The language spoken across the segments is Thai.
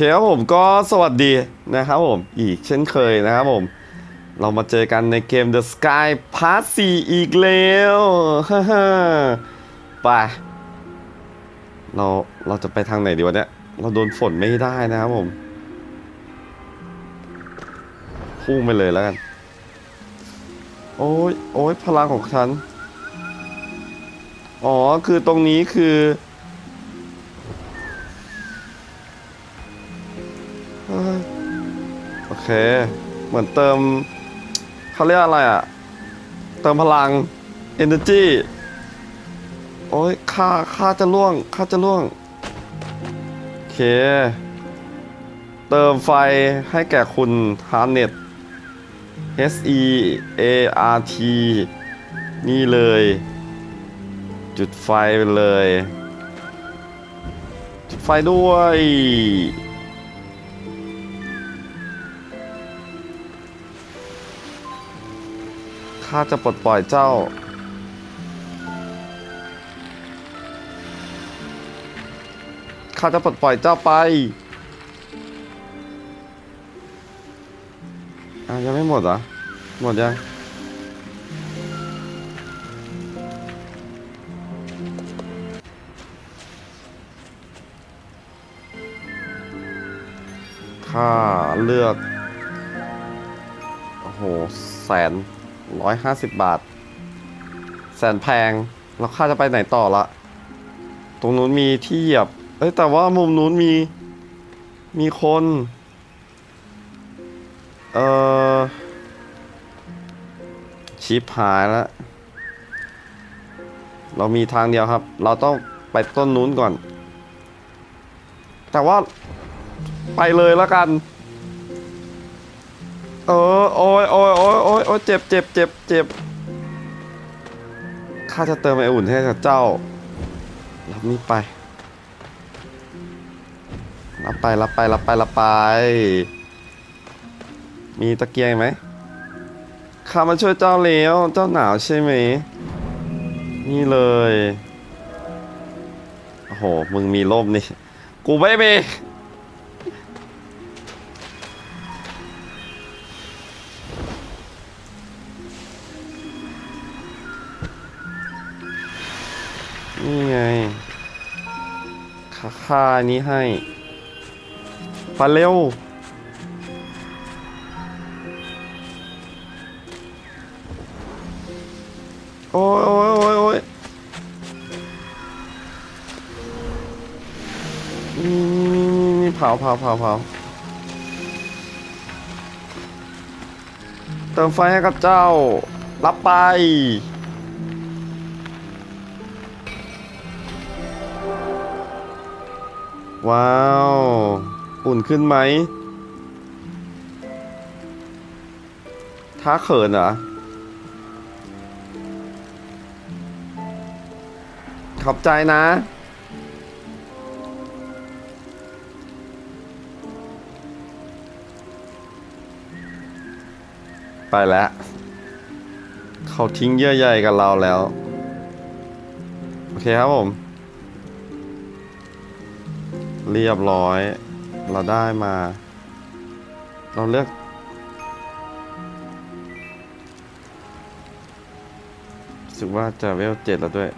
เคครับผมก็สวัสดีนะครับผม อีกเช่นเคยนะครับผม เรามาเจอกันในเกม The Sky Part 4 อีกแล้วฮ่าไปเราเราจะไปทางไหนดีวะเนี่ย เราโดนฝนไม่ได้นะครับผม พุ่งไปเลยแล้วกัน โอ้ยโอ้ยพลังของฉัน อ๋อ คือตรงนี้คือ เค เหมือนเติมเขาเรียกอะไรอะเติมพลัง energy โอ้ยค่าค่าจะล่วงค่าจะล่วง โอเค เติมไฟให้แก่คุณ Harnet H E A R T นี่เลย จุดไฟไปเลย จุดไฟด้วย ข้าจะปลดปล่อยเจ้า ข้าจะปลดปล่อยเจ้าไป อะยังไม่หมดเหรอหมดยังค่าเลือก โอ้โห แสน ร้อยห้าสิบบาท แสนแพง แล้วค่าจะไปไหนต่อละ ตรงนู้นมีที่เหยียบ เอ้ยแต่ว่ามุมนู้นมี มีคน เออชิปหายแล้ว เรามีทางเดียวครับ เราต้องไปต้นนู้นก่อน แต่ว่าไปเลยแล้วกัน เออโอ้ยโอ้ยโอ้ยโอ้ยโอ้ยเจ็บเจ็บเจ็บเจ็บข้าจะเติมไออุ่นให้กับเจ้า รับนี้ไป รับไปรับไปรับไปรับไป มีตะเกียงไหมข้ามาช่วยเจ้าแล้วเจ้าหนาวใช่ไหม นี่เลย โอ้โห มึงมีร่มนี่ กูไม่มี นี่ไงค่าค่านี้ให้ไปเร็ว โอ้ยโอ้ยโอ้ยโอ้ยนี่นี่นี่นี่เผาเผาเผาเผาเติมไฟให้กับเจ้า รับไป ว้าว อุ่นขึ้นไหมท้าเขินเหรอขอบใจนะ ไปแล้ว เขาทิ้งเยื่อใยกับเราแล้ว โอเคครับผม เรียบร้อย เราได้มา เราเลือก รู้สึกว่าจะเวลเจ็ดแล้วด้วย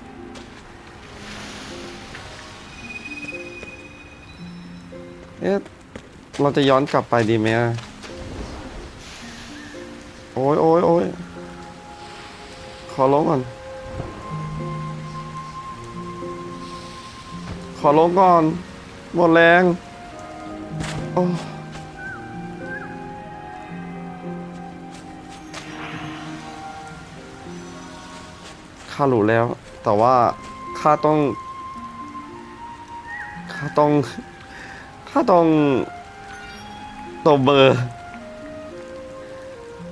เอ๊ะ เราจะย้อนกลับไปดีไหมอะโอ้ยโอ้ยโอ้ยขอลงก่อน ขอลงก่อน หมดแรงโอ้ข้ารู้แล้ว แต่ว่าข้าต้องข้าต้องข้าต้องตบเบอร์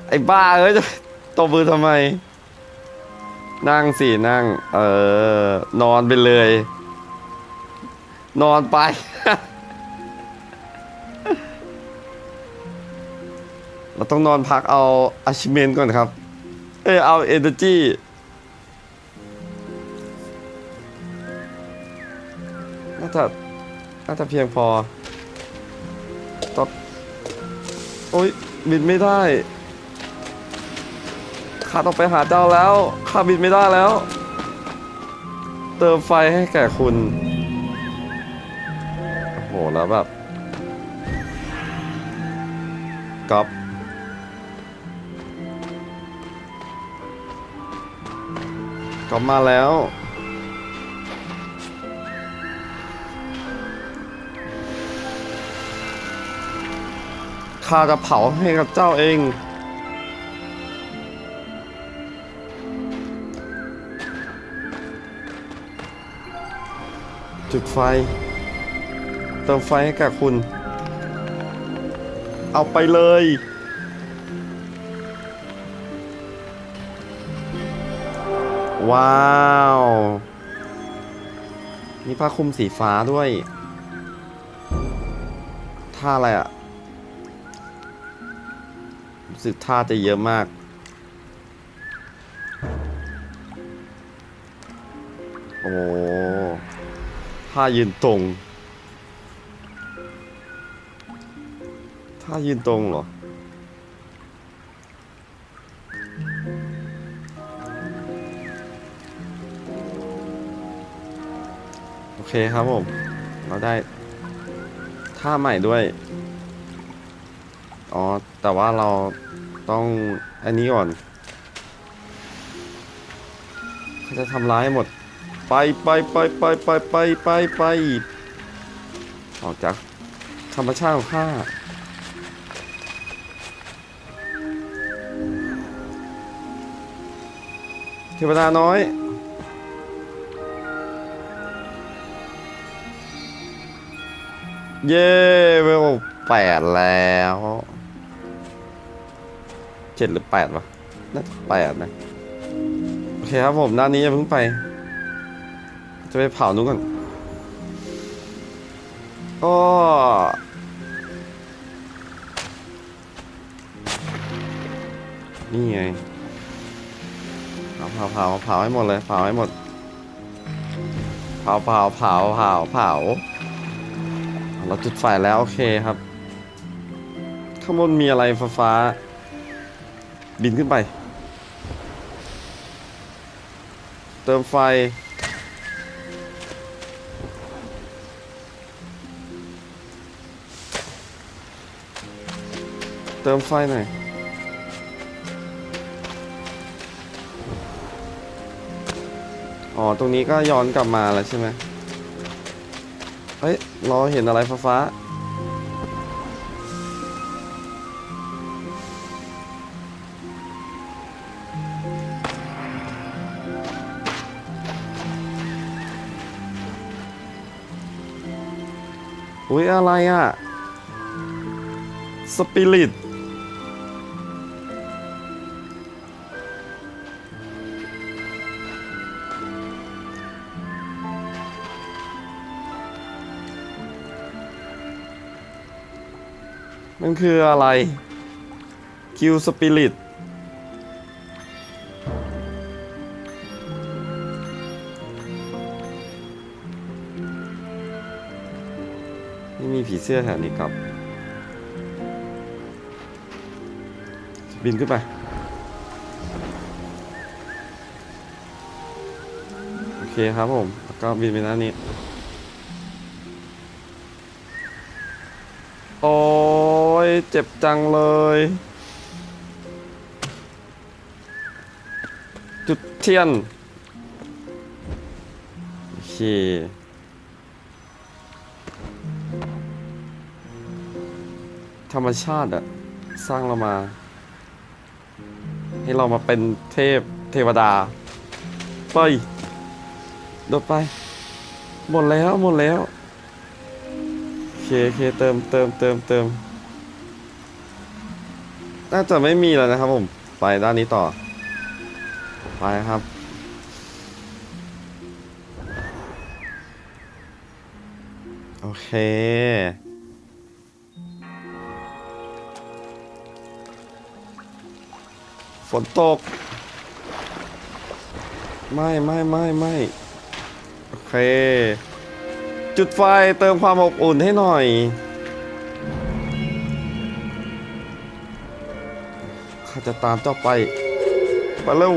ไอ้บ้าเอ้ยจะตบมือทำไม นั่งสินั่ง เออนอนไปเลย นอนไป เราต้องนอนพักเอา achievement ก่อนครับ เอ้ยเอา energy น่าจะน่าจะเพียงพอต่อโอ๊ยบินไม่ได้ข้าต้องไปหาเจ้าแล้วข้าบินไม่ได้แล้ว เติมไฟให้แก่คุณ หแล้วแบบก๊อปก๊อปมาแล้ว ข้าจะเผาให้กับเจ้าเองจุดไฟ เติมไฟให้กับคุณ เอาไปเลย ว้าวมีผ้าคลุมสีฟ้าด้วยท่าอะไรอะ่ะรู้สึกท่าจะเยอะมาก โอ้ท่ายืนตรง ท่ายืนตรงเหรอ โอเคครับผม เราได้ท่าใหม่ด้วย อ๋อ แต่ว่าเราต้องอันนี้ก่อนเขาจะทำร้ายหมด ไปไปไปไปไปไปไปไปออกจากธรรมชาติของข้า เทวดาน้อย เย้เวลแปดแล้วเจ็ดหรือแปดวะน่าจะแปดนะ โอเคครับผมด้านนี้อย่าเพิ่งไป จะไปเผานู้นก่อนก็นี่ไง เผาเผาเผาเผาให้หมดเลยเผาให้หมดเผาเผาเผาเผาเผาเราจุดไฟแล้วโอเคครับ ข้างบนมีอะไรฟ้าฟาบินขึ้นไป เติมไฟเติมไฟหน่อย อ๋อ ตรงนี้ก็ย้อนกลับมาแล้วใช่ไหมเฮ้ย เราเห็นอะไรฟ้าฟ้าอุ้ยอะไรอะสปิริต มันคืออะไรคิวสปิริตไม่มีผีเสื้อแถวนี้ครับบินขึ้นไปโอเคครับผมแล้วก็บินไปด้านนี้ เจ็บจังเลย จุดเทียน โอเคธรรมชาติอะสร้างเรามา ให้เรามาเป็นเทพเทวดา ไปโดดไป หมดแล้วหมดแล้ว โอเคโอเคเติมเติมเติมเติม น่าจะไม่มีแล้วนะครับผม ไปด้านนี้ต่อ ไปครับ โอเคฝนตก ไม่ไม่ไม่ไม่โอเค จุดไฟเติมความอบอุ่นให้หน่อย จะตามเจ้าไปไปเร็ว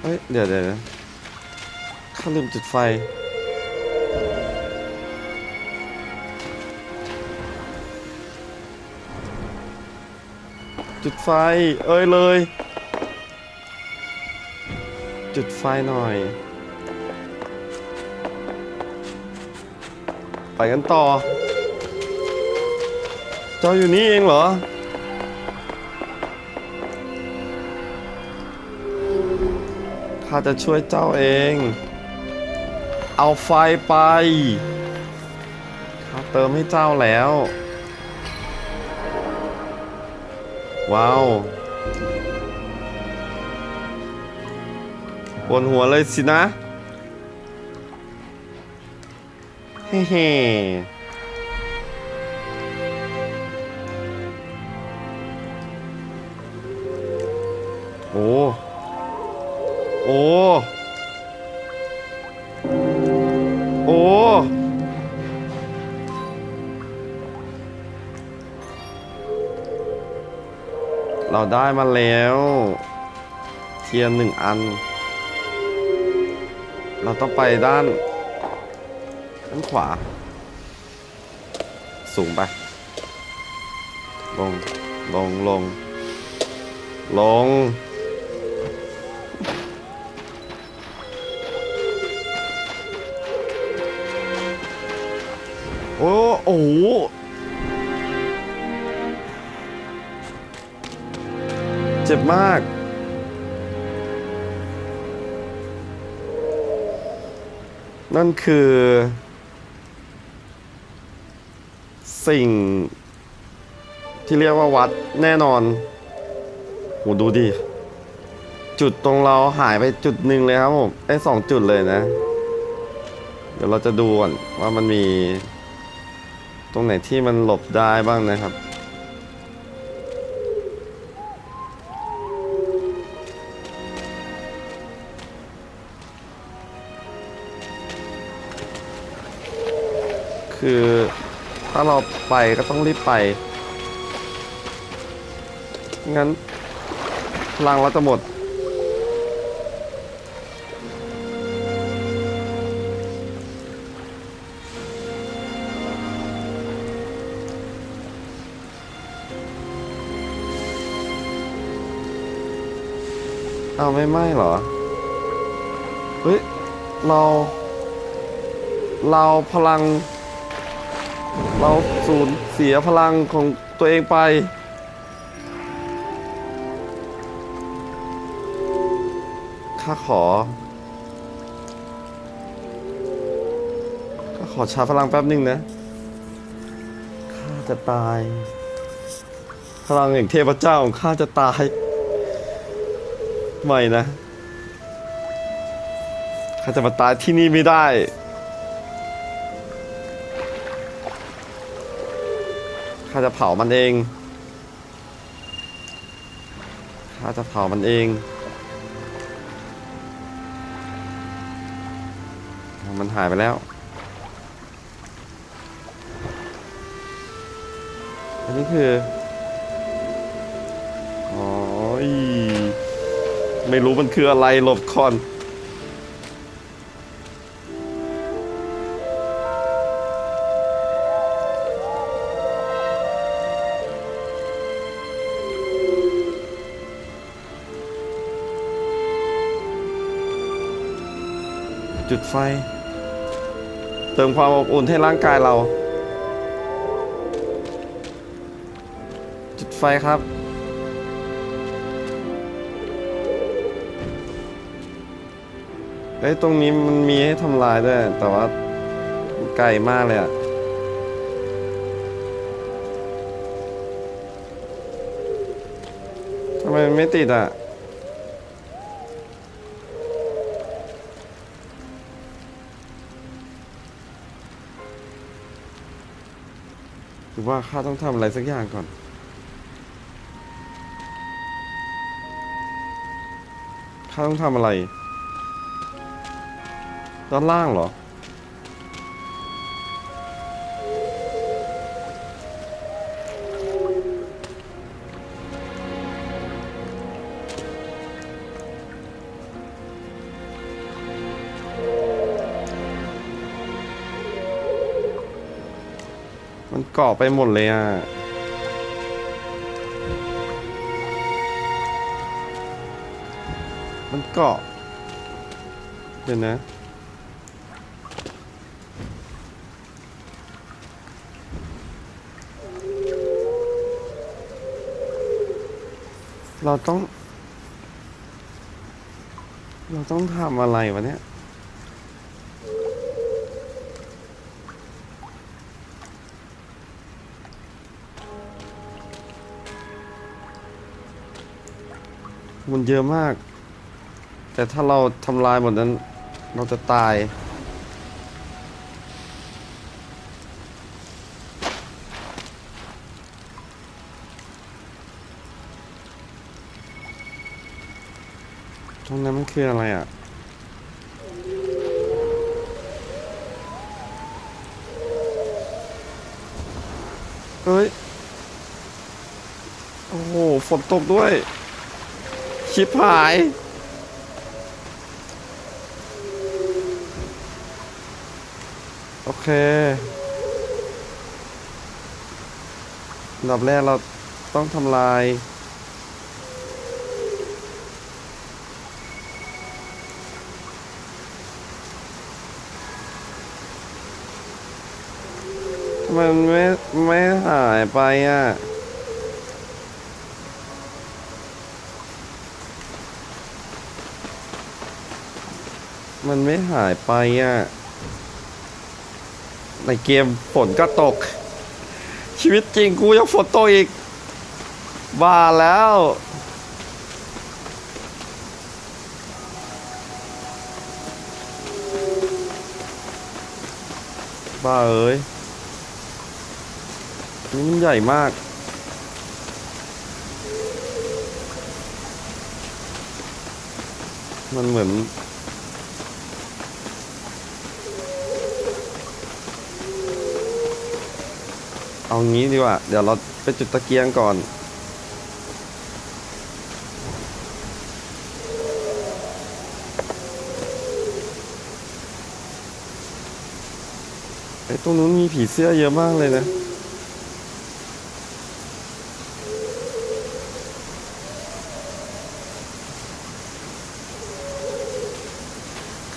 เฮ้ย เดี๋ยวเดี๋ยวข้าลืมจุดไฟ จุดไฟ เอ้ยเลย จุดไฟหน่อย ไปกันต่อ จ้าอยู่นี่เองเหรอ ข้าจะช่วยเจ้าเอง เอาไฟไป ข้าเติมให้เจ้าแล้ว ว้าวบนหัวเลยสินะ เฮ้ โอ้ โอ้ โอ้ เราได้มาแล้ว เทียนหนึ่งอัน เราต้องไปด้าน ด้านขวา สูงไป ลง ลง ลง ลง โอ้โหเจ็บมาก นั่นคือ สิ่ง ที่เรียกว่าวัดแน่นอนโหดูดิ จุดตรงเราหายไปจุดหนึ่งเลยครับผมไอ้สองจุดเลยนะ เดี๋ยวเราจะดูก่อนว่ามันมี รงไหนที่มันหลบได้บ้างนะครับ คือถ้าเราไปก็ต้องรีบไป งั้นพลังเราจะหมด เอาไม่ไหม้เหรอ เฮ้ย เรา เราพลัง เราสูญเสียพลังของตัวเองไปข้าขอข้าขอชาร์จพลังแป๊บหนึ่งนะข้าจะตาย พลังแห่งเทพเจ้าของข้าจะตาย ไม่นะข้าจะมาตายที่นี่ไม่ได้ข้าจะเผามันเองข้าจะเผามันเองมันหายไปแล้วอันนี้คือ ไม่รู้มันคืออะไรหลบคอน จุดไฟ เติมความอบอุ่นให้ร่างกายเรา จุดไฟครับ เอ้ยตรงนี้มันมีให้ทำลายด้วย แต่ว่าไกลมากเลยอะทำไมมันไม่ติดอะหรือว่าข้าต้องทำอะไรสักอย่างก่อน ข้าต้องทำอะไร ด้านล่างเหรอ มันเกาะไปหมดเลยอะมันเกาะเดี๋ยวนะ เราต้อง เราต้องทำอะไรวะเนี่ยมันเยอะมาก แต่ถ้าเราทำลายหมดนั้น เราจะตาย ตรงนั้นมัน คืออะไรอะ เฮ้ย โอ้โห ฝนตกด้วย ชิบหาย โอเคอันดับแรกเราต้องทำลาย มันไม่ไม่หายไปอะ มันไม่หายไปอะ ในเกมฝนก็ตก ชีวิตจริงกูยังฝนตกอีก บ้าแล้วบ้าเอ้ย นี่มันใหญ่มากมันเหมือน เอางี้ดีกว่า เดี๋ยวเราไปจุดตะเกียงก่อน ไอ้ตรงนู้นมีผีเสื้อเยอะมากเลยนะ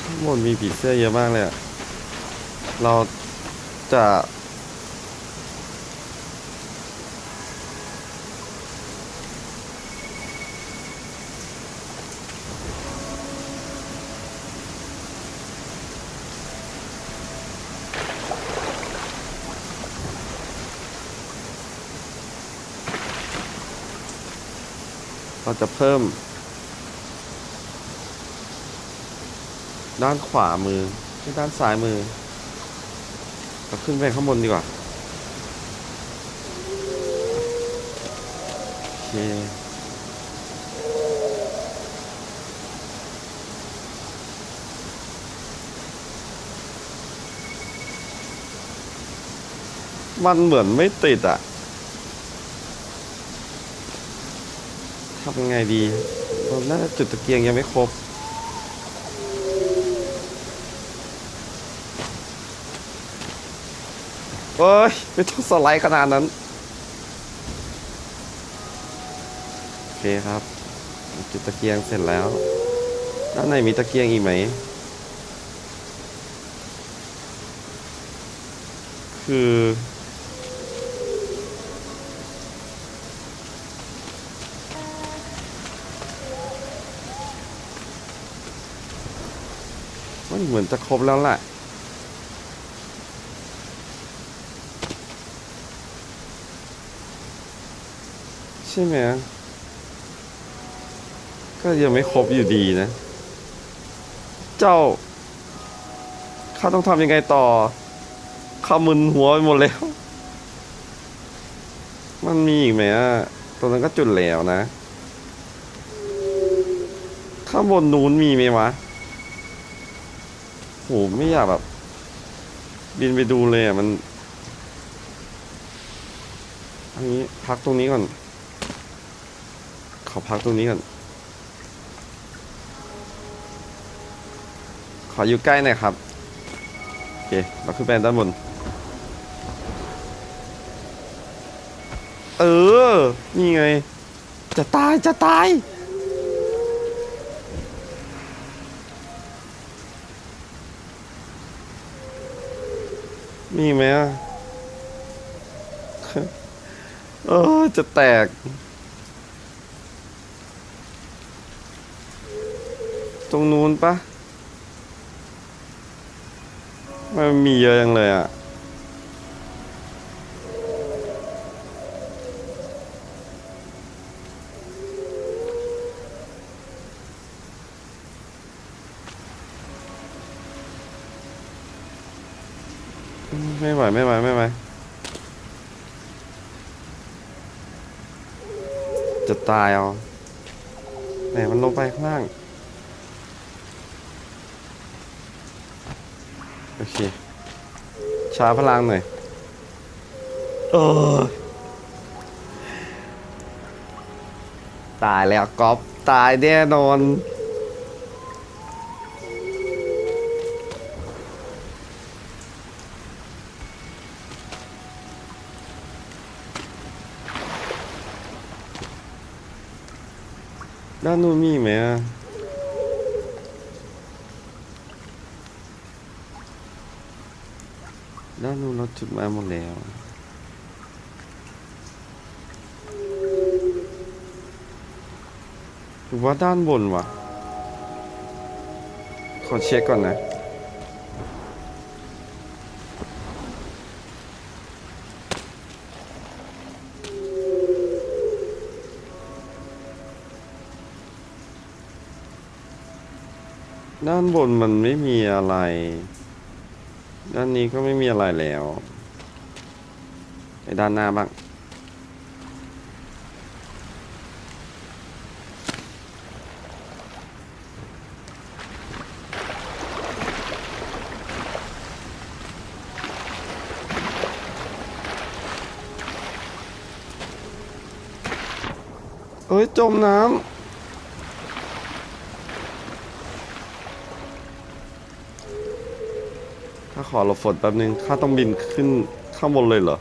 ข้างบน มีผีเสื้อเยอะมากเลยอะเราจะเราจะเพิ่ม ด้านขวามือไม่ด้านซ้ายมือเราขึ้นไปข้างบนดีกว่าโอเคมันเหมือนไม่ติดอะทำยังไงดีเราน่าจะจุดตะเกียงยังไม่ครบ เอ้ย ไม่ต้องสไลด์ขนาดนั้น โอเคครับ จุดตะเกียงเสร็จแล้ว ด้านในมีตะเกียงอีกไหม คือ มันเหมือนจะครบแล้วแหละ ช่ไหมก็ยังไม่ครบอยู่ดีนะ เจ้าข้าต้องทำยังไงต่อข้ามึนหัวไปหมดแล้ว มันมีอีกไหมอะตรงนั้นก็จุดแล้วนะ ข้างบนนู้นมีไหมวะโหไม่อยากแบบ บินไปดูเลยอะมัน อันนี้พักตรงนี้ก่อน ขอพักตรงนี้ก่อน ขออยู่ใกล้หน่อยครับ โอเค เราขึ้นไปด้านบน เออ นี่ไง จะตาย จะตาย มีไหมอะ เออ จะแตก ตรงนู้นปะมันมีเยอะจังเลยอะ ไม่ไหว ไม่ไหว ไม่ไหว จะตายเอาไหนมันลงไปข้างล่าง โอเคชาร์จพลังหน่อยเออตายแล้วก๊อฟตายแน่นอน ด้านนู้นมีไหมอะด้านนู้นเราจุดมาหมดแล้วหรือว่าด้านบนวะขอเช็คก่อนนะด้านบนมันไม่มีอะไร ด้านนี้ก็ไม่มีอะไรแล้วไปด้านหน้าบ้าง เอ้ย จมน้ำ ขอหลบฝนแป๊บนึง ข้าต้องบินขึ้นข้างบนเลยเหรอ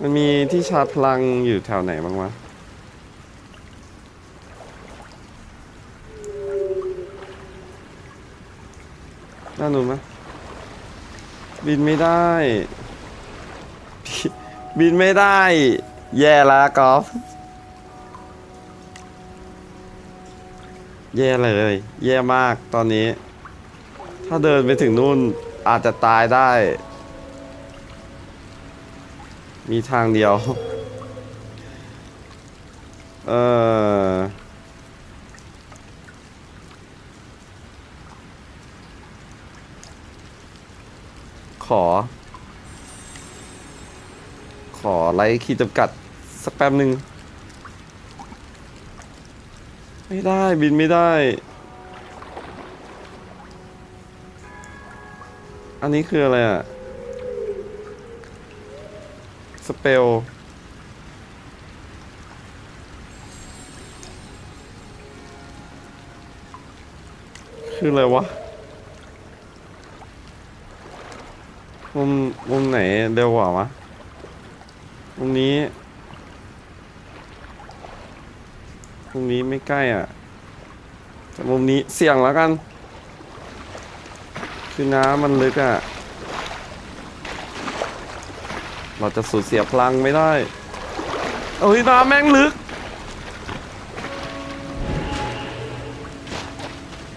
มันมีที่ชาร์จพลังอยู่แถวไหนบ้างวะด้านนู้นไหมบินไม่ได้ บินไม่ได้ แย่ละกอล์ฟ แย่เลย แย่มากตอนนี้ ถ้าเดินไปถึงนู่นอาจจะตายได้ มีทางเดียว เออขอ ขอไลค์ขีดจำกัด สักแป๊บหนึ่ง ไม่ได้บินไม่ได้ อันนี้คืออะไรอะสเปลคืออะไรวะมุมมุมไหนเร็วกว่าวะมุมนี้ มุมนี้ไม่ใกล้อะแต่มุมนี้เสี่ยงแล้วกัน คือน้ำมันลึกอะ เราจะสูญเสียพลังไม่ได้ เอ้ยน้ำแม่งลึก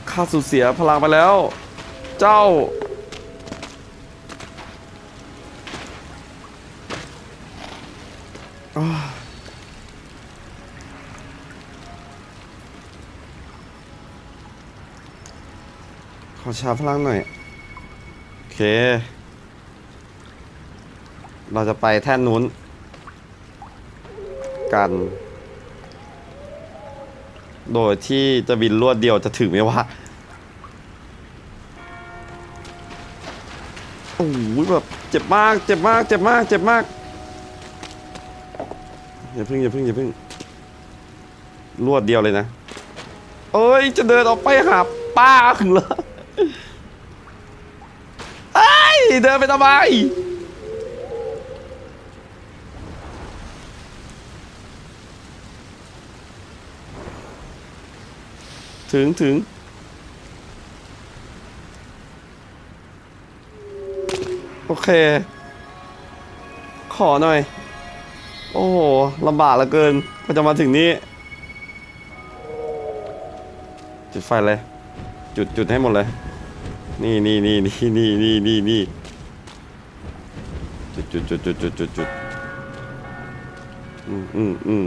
ข้าสูญเสียพลังไปแล้ว เจ้าอ้า อชาร์จพลังหน่อย โอเค เราจะไปแท่นนู้น กัน โดยที่จะบินรวดเดียวจะถึงไหมวะโอ้โหแบบเจ็บมาก เจ็บมาก เจ็บมาก เจ็บมาก อย่าพึ่งอย่าพึ่งอย่าพึ่งรวดเดียวเลยนะ เอ้ย จะเดินออกไปหาป้าเหรอเอ้ย เดินไปทำไมถึงถึงโอเค ขอหน่อย โอ้โหลำบากเหลือเกินมันจะมาถึงนี่ จุดไฟเลย จุดจุดให้หมดเลย นี่นี่นี่นี่นี่นี่นี่ จุดจุดจุดจุดจุดจุดจุดอืมอืมอืม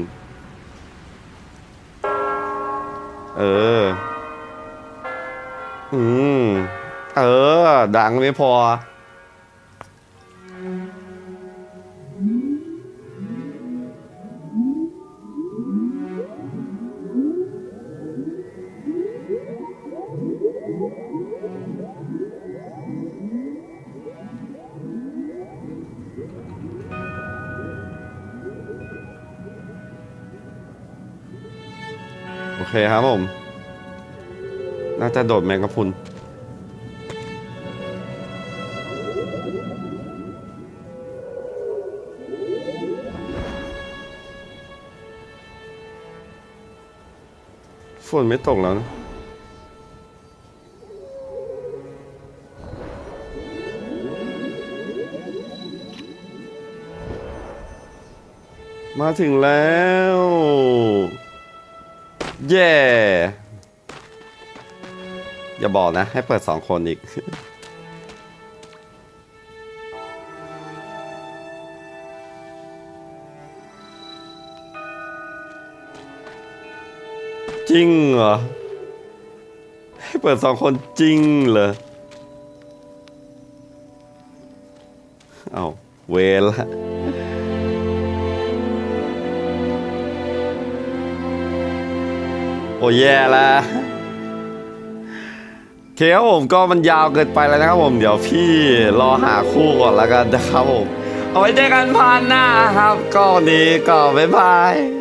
เออ อืม เออ ดังไม่พอ โอเคครับผม น่าจะโดดแมงกะพรุนฝนไม่ตกแล้วนะมาถึงแล้ว เย่อย่าบอกนะ ให้เปิดสองคนอีก จริงเหรอ ให้เปิดสองคนจริงเหรอ เอาเวละ โอ้แย่แล้วโอเคครับผมก็มันยาวเกินไปแล้วนะครับผมเดี๋ยวพี่รอหาคู่ก่อนแล้วกันนะครับผมเอาไว้เจอกันพันหน้าครับ ก็วันนี้ก็บ๊ายบาย